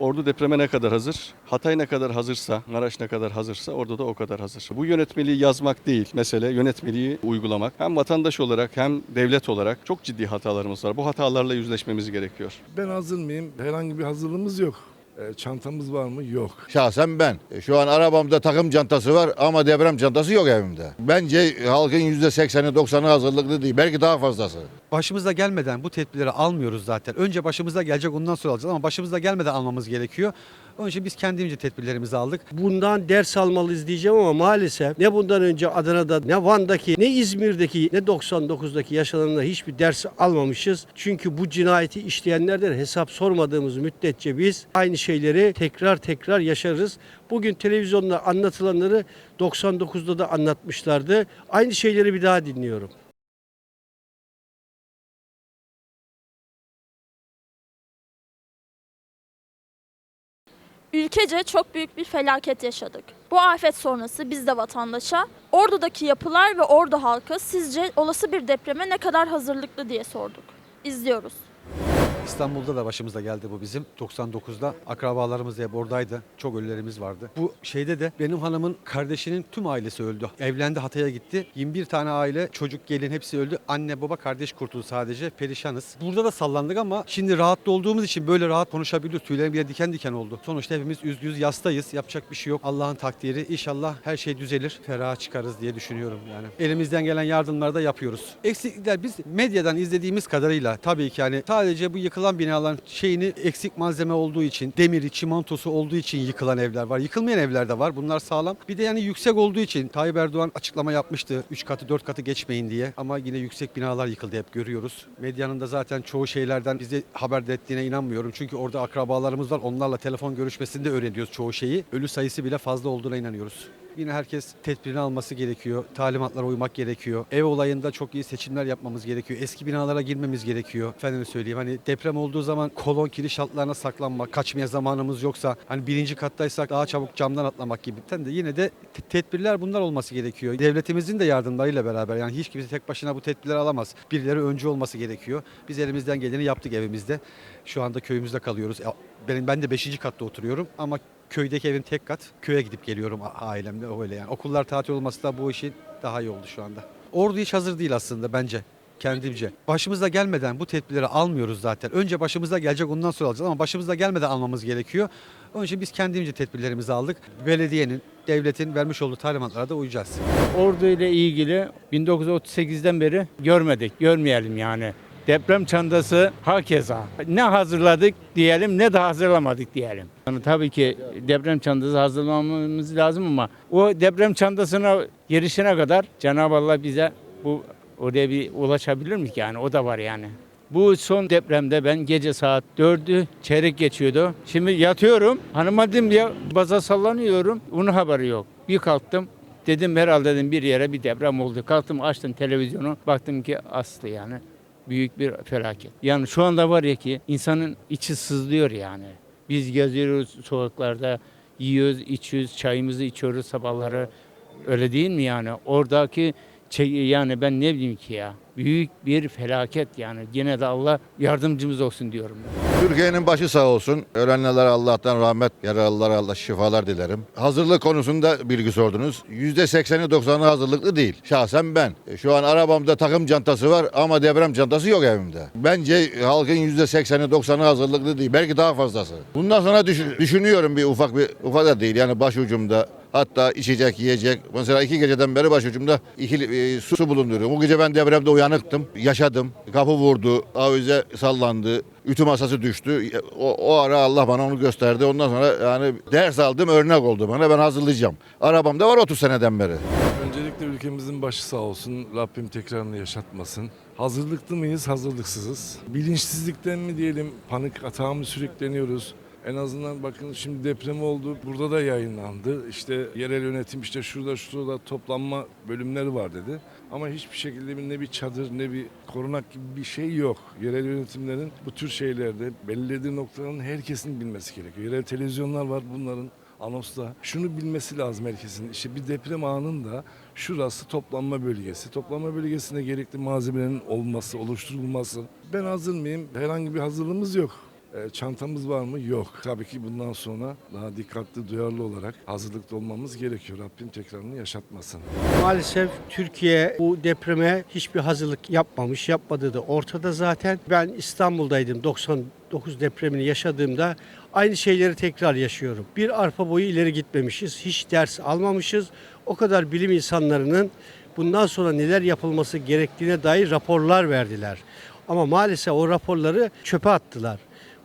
Ordu depreme ne kadar hazır? Hatay ne kadar hazırsa, Maraş ne kadar hazırsa orada da o kadar hazır. Bu yönetmeliği yazmak değil mesele, yönetmeliği uygulamak. Hem vatandaş olarak hem devlet olarak çok ciddi hatalarımız var. Bu hatalarla yüzleşmemiz gerekiyor. Ben hazır mıyım? Herhangi bir hazırlığımız yok. E, çantamız var mı? Yok. Şahsen ben. E, Şu an arabamda takım çantası var ama deprem çantası yok evimde. Bence halkın %80'i 90'ı hazırlıklı değil. Belki daha fazlası. Başımıza gelmeden bu tedbirleri almıyoruz zaten. Önce başımıza gelecek ondan sonra alacağız ama başımıza gelmeden almamız gerekiyor. Onun için biz kendimce tedbirlerimizi aldık. Bundan ders almalıyız diyeceğim ama maalesef ne bundan önce Adana'da ne Van'daki ne İzmir'deki ne 99'daki yaşananlarda hiçbir ders almamışız. Çünkü bu cinayeti işleyenlerden hesap sormadığımız müddetçe biz aynı şeyleri tekrar tekrar yaşarız. Bugün televizyonda anlatılanları 99'da da anlatmışlardı. Aynı şeyleri bir daha dinliyorum. Ülkece çok büyük bir felaket yaşadık. Bu afet sonrası biz de vatandaşa Ordu'daki yapılar ve Ordu halkı sizce olası bir depreme ne kadar hazırlıklı diye sorduk. İzliyoruz. İstanbul'da da başımıza geldi bu bizim. 99'da akrabalarımız hep oradaydı. Çok ölülerimiz vardı. Bu şeyde de benim hanımın kardeşinin tüm ailesi öldü. Evlendi Hatay'a gitti. 21 tane aile, çocuk, gelin hepsi öldü. Anne, baba, kardeş kurtuldu sadece. Perişanız. Burada da sallandık ama şimdi rahatlı olduğumuz için böyle rahat konuşabiliyoruz. Tüylerim bile diken diken oldu. Sonuçta hepimiz üzgünüz, yastayız. Yapacak bir şey yok. Allah'ın takdiri. İnşallah her şey düzelir. Ferah çıkarız diye düşünüyorum yani. Elimizden gelen yardımları da yapıyoruz. Eksiklikler biz medyadan izlediğimiz kadarıyla tabii ki yani sadece bu yıkılan binaların şeyini eksik malzeme olduğu için, demiri, çimentosu olduğu için yıkılan evler var. Yıkılmayan evler de var. Bunlar sağlam. Bir de yani yüksek olduğu için Tayyip Erdoğan açıklama yapmıştı. 3 katı 4 katı geçmeyin diye. Ama yine yüksek binalar yıkıldı hep görüyoruz. Medyanın da zaten çoğu şeylerden bizi haber ettiğine inanmıyorum. Çünkü orada akrabalarımız var. Onlarla telefon görüşmesinde öğreniyoruz çoğu şeyi. Ölü sayısı bile fazla olduğuna inanıyoruz. Yine herkes tedbirini alması gerekiyor. Talimatlara uymak gerekiyor. Ev olayında çok iyi seçimler yapmamız gerekiyor. Eski binalara girmemiz gerekiyor. Efendim söyleyeyim hani deprem olduğu zaman kolon kiriş altlarına saklanmak, kaçmaya zamanımız yoksa hani birinci kattaysak daha çabuk camdan atlamak gibi. De yine de te- tedbirler bunlar olması gerekiyor. Devletimizin de yardımlarıyla beraber yani hiç kimse tek başına bu tedbirleri alamaz. Birileri öncü olması gerekiyor. Biz elimizden geleni yaptık evimizde. Şu anda köyümüzde kalıyoruz. Benim ben de 5. katta oturuyorum ama köydeki evim tek kat. Köye gidip geliyorum ailemle öyle yani. Okullar tatil olması da bu işin daha iyi oldu şu anda. Ordu hiç hazır değil aslında bence kendimce. Başımıza gelmeden bu tedbirleri almıyoruz zaten. Önce başımıza gelecek ondan sonra alacağız ama başımıza gelmeden almamız gerekiyor. Onun için biz kendimce tedbirlerimizi aldık. Belediyenin, devletin vermiş olduğu talimatlara da uyacağız. Ordu ile ilgili 1938'den beri görmedik, görmeyelim yani. Deprem çantası hakeza. Ne hazırladık diyelim ne de hazırlamadık diyelim. Yani tabii ki deprem çantası hazırlamamız lazım ama o deprem çantasına girişine kadar Cenab-ı Allah bize bu oraya bir ulaşabilir mi ki yani o da var yani. Bu son depremde ben gece saat 4'ü çeyrek geçiyordu. Şimdi yatıyorum. Hanıma dedim ya baza sallanıyorum. Onun haberi yok. Bir kalktım. Dedim herhalde dedim bir yere bir deprem oldu. Kalktım açtım televizyonu. Baktım ki aslı yani. Büyük bir felaket. Yani şu anda var ya ki insanın içi sızlıyor yani. Biz geziyoruz sokaklarda, yiyoruz, içiyoruz, çayımızı içiyoruz sabahları. Öyle değil mi yani? Oradaki yani ben ne bileyim ki ya. Büyük bir felaket yani. Yine de Allah yardımcımız olsun diyorum. Türkiye'nin başı sağ olsun. Ölenlere Allah'tan rahmet, yaralılara Allah şifalar dilerim. Hazırlık konusunda bilgi sordunuz. %80'i 90'ı hazırlıklı değil. Şahsen ben. E, Şu an arabamda takım çantası var ama deprem çantası yok evimde. Bence halkın %80'i 90'ı hazırlıklı değil. Belki daha fazlası. Bundan sonra düşün- düşünüyorum bir ufak bir ufak da değil. Yani başucumda Hatta içecek, yiyecek. Mesela iki geceden beri başucumda iki e, su, su bulunduruyorum. O gece ben depremde uyanıktım. Yaşadım. Kapı vurdu. Avize sallandı. Ütü masası düştü. O, o ara Allah bana onu gösterdi. Ondan sonra yani ders aldım, örnek oldu bana. Ben hazırlayacağım. Arabamda var 30 seneden beri. Öncelikle ülkemizin başı sağ olsun. Rabbim tekrarını yaşatmasın. Hazırlıklı mıyız? Hazırlıksızız. Bilinçsizlikten mi diyelim? Panik atağa mı sürükleniyoruz? En azından bakın şimdi deprem oldu. Burada da yayınlandı. İşte yerel yönetim işte şurada şurada toplanma bölümleri var dedi. Ama hiçbir şekilde ne bir çadır ne bir korunak gibi bir şey yok. Yerel yönetimlerin bu tür şeylerde belirlediği noktaların herkesin bilmesi gerekiyor. Yerel televizyonlar var bunların anonsla. Şunu bilmesi lazım herkesin. İşte bir deprem anında şurası toplanma bölgesi. Toplanma bölgesinde gerekli malzemelerin olması, oluşturulması. Ben hazır mıyım? Herhangi bir hazırlığımız yok. E, çantamız var mı? Yok. Tabii ki bundan sonra daha dikkatli, duyarlı olarak hazırlıklı olmamız gerekiyor. Rabbim tekrarını yaşatmasın. Maalesef Türkiye bu depreme hiçbir hazırlık yapmamış. Yapmadığı da ortada zaten. Ben İstanbul'daydım 99 depremini yaşadığımda aynı şeyleri tekrar yaşıyorum. Bir arpa boyu ileri gitmemişiz. Hiç ders almamışız. O kadar bilim insanlarının bundan sonra neler yapılması gerektiğine dair raporlar verdiler. Ama maalesef o raporları çöpe attılar.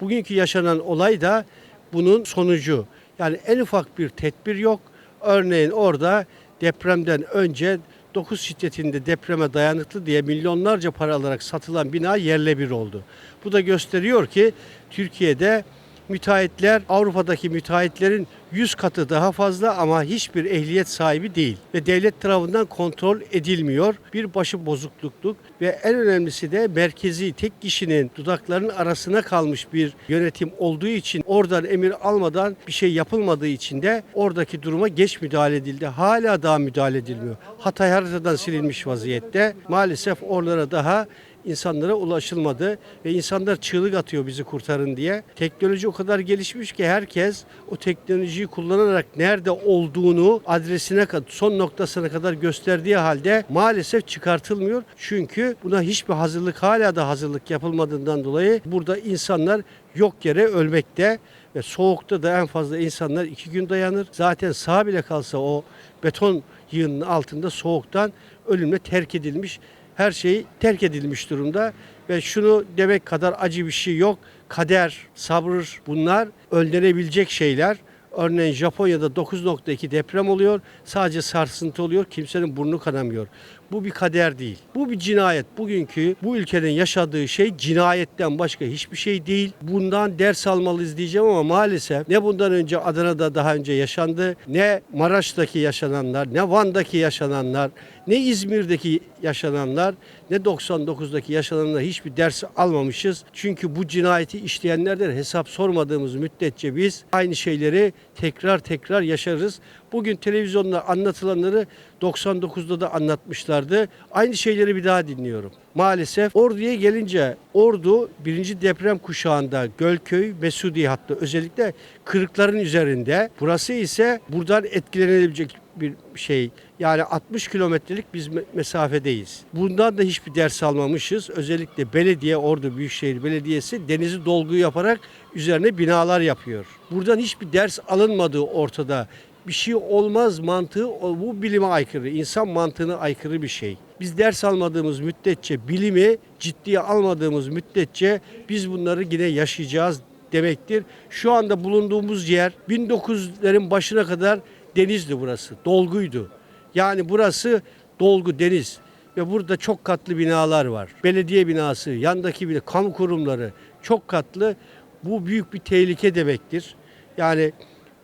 Bugünkü yaşanan olay da bunun sonucu. Yani en ufak bir tedbir yok. Örneğin orada depremden önce 9 şiddetinde depreme dayanıklı diye milyonlarca para alarak satılan bina yerle bir oldu. Bu da gösteriyor ki Türkiye'de müteahhitler Avrupa'daki müteahhitlerin 100 katı daha fazla ama hiçbir ehliyet sahibi değil ve devlet tarafından kontrol edilmiyor. Bir başı bozukluk ve en önemlisi de merkezi tek kişinin dudaklarının arasına kalmış bir yönetim olduğu için oradan emir almadan bir şey yapılmadığı için de oradaki duruma geç müdahale edildi. Hala daha müdahale edilmiyor. Hatay haritadan silinmiş vaziyette. Maalesef oralara daha insanlara ulaşılmadı ve insanlar çığlık atıyor bizi kurtarın diye. Teknoloji o kadar gelişmiş ki herkes o teknolojiyi kullanarak nerede olduğunu adresine kadar son noktasına kadar gösterdiği halde maalesef çıkartılmıyor. Çünkü buna hiçbir hazırlık hala da hazırlık yapılmadığından dolayı burada insanlar yok yere ölmekte ve soğukta da en fazla insanlar iki gün dayanır. Zaten sağ bile kalsa o beton yığının altında soğuktan ölümle terk edilmiş her şey terk edilmiş durumda ve şunu demek kadar acı bir şey yok. Kader, sabır bunlar önlenebilecek şeyler. Örneğin Japonya'da 9.2 deprem oluyor. Sadece sarsıntı oluyor. Kimsenin burnu kanamıyor. Bu bir kader değil. Bu bir cinayet. Bugünkü bu ülkenin yaşadığı şey cinayetten başka hiçbir şey değil. Bundan ders almalıyız diyeceğim ama maalesef ne bundan önce Adana'da daha önce yaşandı, ne Maraş'taki yaşananlar, ne Van'daki yaşananlar, ne İzmir'deki yaşananlar, ne 99'daki yaşananlar hiçbir ders almamışız. Çünkü bu cinayeti işleyenlerden hesap sormadığımız müddetçe biz aynı şeyleri tekrar tekrar yaşarız. Bugün televizyonda anlatılanları 99'da da anlatmışlardı. Aynı şeyleri bir daha dinliyorum. Maalesef Ordu'ya gelince Ordu birinci deprem kuşağında Gölköy, Mesudiye hattı özellikle kırıkların üzerinde. Burası ise buradan etkilenebilecek bir şey. Yani 60 kilometrelik biz me- mesafedeyiz. Bundan da hiçbir ders almamışız. Özellikle belediye, Ordu Büyükşehir Belediyesi denizi dolgu yaparak üzerine binalar yapıyor. Buradan hiçbir ders alınmadığı ortada bir şey olmaz mantığı bu bilime aykırı, insan mantığına aykırı bir şey. Biz ders almadığımız müddetçe, bilimi ciddiye almadığımız müddetçe biz bunları yine yaşayacağız demektir. Şu anda bulunduğumuz yer 1900'lerin başına kadar denizdi burası, dolguydu. Yani burası dolgu deniz ve burada çok katlı binalar var. Belediye binası, yandaki bina, kamu kurumları çok katlı. Bu büyük bir tehlike demektir. Yani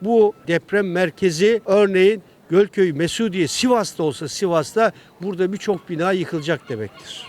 bu deprem merkezi örneğin Gölköy, Mesudiye, Sivas'ta olsa Sivas'ta burada birçok bina yıkılacak demektir.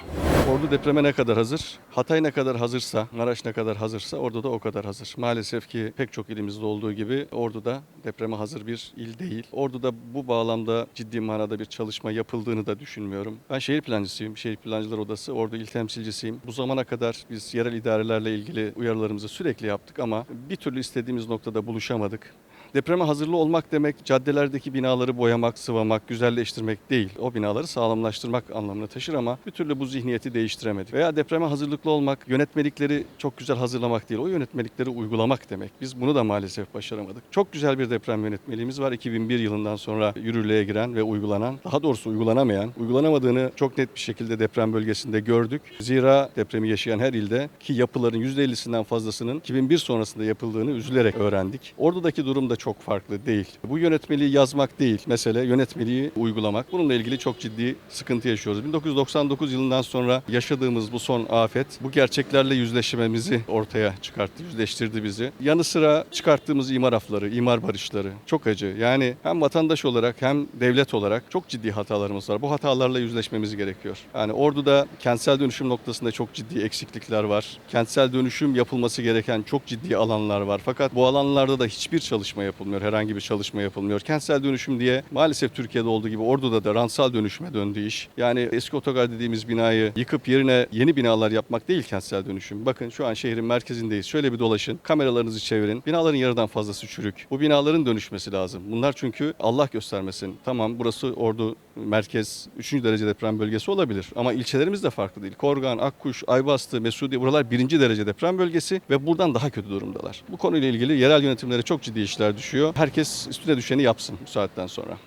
Ordu depreme ne kadar hazır? Hatay ne kadar hazırsa, Maraş ne kadar hazırsa orada da o kadar hazır. Maalesef ki pek çok ilimizde olduğu gibi Ordu'da depreme hazır bir il değil. Ordu'da bu bağlamda ciddi manada bir çalışma yapıldığını da düşünmüyorum. Ben şehir plancısıyım. Şehir Plancılar Odası Ordu il temsilcisiyim. Bu zamana kadar biz yerel idarelerle ilgili uyarılarımızı sürekli yaptık ama bir türlü istediğimiz noktada buluşamadık. Depreme hazırlı olmak demek caddelerdeki binaları boyamak, sıvamak, güzelleştirmek değil. O binaları sağlamlaştırmak anlamını taşır ama bir türlü bu zihniyeti değiştiremedik. Veya depreme hazırlıklı olmak, yönetmelikleri çok güzel hazırlamak değil. O yönetmelikleri uygulamak demek. Biz bunu da maalesef başaramadık. Çok güzel bir deprem yönetmeliğimiz var. 2001 yılından sonra yürürlüğe giren ve uygulanan, daha doğrusu uygulanamayan, uygulanamadığını çok net bir şekilde deprem bölgesinde gördük. Zira depremi yaşayan her ilde ki yapıların %50'sinden fazlasının 2001 sonrasında yapıldığını üzülerek öğrendik. Oradaki durum da çok farklı değil. Bu yönetmeliği yazmak değil, mesele yönetmeliği uygulamak. Bununla ilgili çok ciddi sıkıntı yaşıyoruz. 1999 yılından sonra yaşadığımız bu son afet bu gerçeklerle yüzleşmemizi ortaya çıkarttı, yüzleştirdi bizi. Yanı sıra çıkarttığımız imar afları, imar barışları çok acı. Yani hem vatandaş olarak hem devlet olarak çok ciddi hatalarımız var. Bu hatalarla yüzleşmemiz gerekiyor. Yani Ordu'da kentsel dönüşüm noktasında çok ciddi eksiklikler var. Kentsel dönüşüm yapılması gereken çok ciddi alanlar var. Fakat bu alanlarda da hiçbir çalışma yapılmıyor, herhangi bir çalışma yapılmıyor. Kentsel dönüşüm diye maalesef Türkiye'de olduğu gibi Ordu'da da rantsal dönüşüme döndü iş. Yani eski otogar dediğimiz binayı yıkıp yerine yeni binalar yapmak değil kentsel dönüşüm. Bakın şu an şehrin merkezindeyiz. Şöyle bir dolaşın, kameralarınızı çevirin. Binaların yarıdan fazlası çürük. Bu binaların dönüşmesi lazım. Bunlar çünkü Allah göstermesin. Tamam burası Ordu merkez 3. derece deprem bölgesi olabilir. Ama ilçelerimiz de farklı değil. Korgan, Akkuş, Aybastı, Mesudiye buralar 1. derece deprem bölgesi ve buradan daha kötü durumdalar. Bu konuyla ilgili yerel yönetimlere çok ciddi işler düşüyor. Herkes üstüne düşeni yapsın bu saatten sonra.